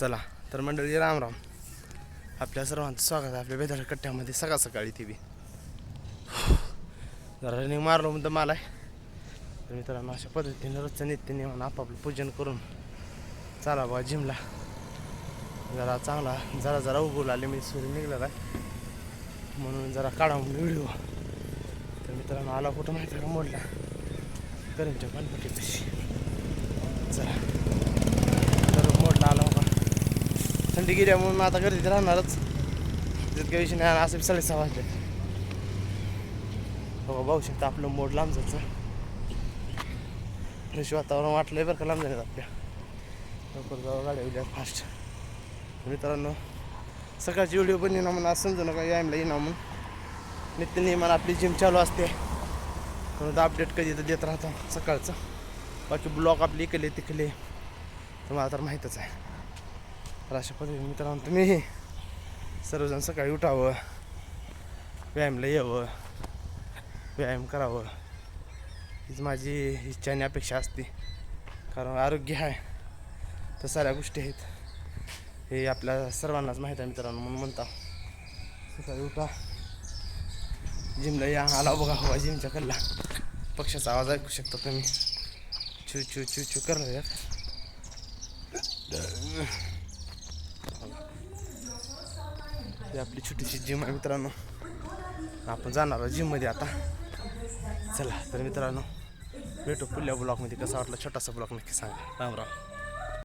चला. तर मंडळी राम राम आपल्या सर्वांचं स्वागत आहे आपल्या बेदार कट्ट्यामध्ये सकाळ सकाळी ती बी. जरा रनिंग मारलो म्हणतं मला तर मित्रांनो अशा पद्धतीने रोजचं नित्य नियमन आपापलं पूजन करून चला बा जिमला. जरा चांगला जरा जरा उगवू लागले मी सूर्य निघलेला आहे. म्हणून जरा काढा म्हणून व्हिडिओ. तर मित्रांनो आला कुठं माहिती आहे का? मोडला. करीमच्या तशी चला तर मोडला आला होता थंडी गेल्यामुळे मग आता गर्दीत राहणारच. त्यात काही विषय नाही असं साडेसहा वाजले बघा भाऊ शकता आपलं मोड लांब जायचं फ्रेश वातावरण वाटलंय बरं का लांब जाण्यात आपल्या. लवकर जावं गाड्या उद्या फास्ट मित्रांनो सकाळची व्हिडिओ पण येणार म्हणून असं समजू नका यायला येणार म्हणून. नित्य नियमान आपली जिम चालू असते. म्हणून अपडेट कधी तर देत राहतो सकाळचं. बाकी ब्लॉक आपली इकडले तिकडले. तुम्हाला तर माहीतच आहे. तर अशा पद्धतीने मित्रांनो तुम्ही सर्वजण सकाळी उठावं व्यायामला यावं व्यायाम करावं. हीच माझी इच्छा आणि अपेक्षा असते. कारण आरोग्य आहे तर साऱ्या गोष्टी आहेत. हे आपल्या सर्वांनाच माहीत आहे मित्रांनो म्हणून म्हणता. सकाळी उठा. जिमला या आला बघा हवा जिमच्या कल्ला पक्षाचा आवाज ऐकू शकता तुम्ही. चू चू चू चू करणार ही आपली छोटीशी जिम आहे मित्रांनो. आपण जाणार आहोत जिममध्ये आता. चला तर मित्रांनो भेटू पुढल्या ब्लॉगमध्ये कसा वाटला छोटासा ब्लॉग नक्की सांगा. राम राम.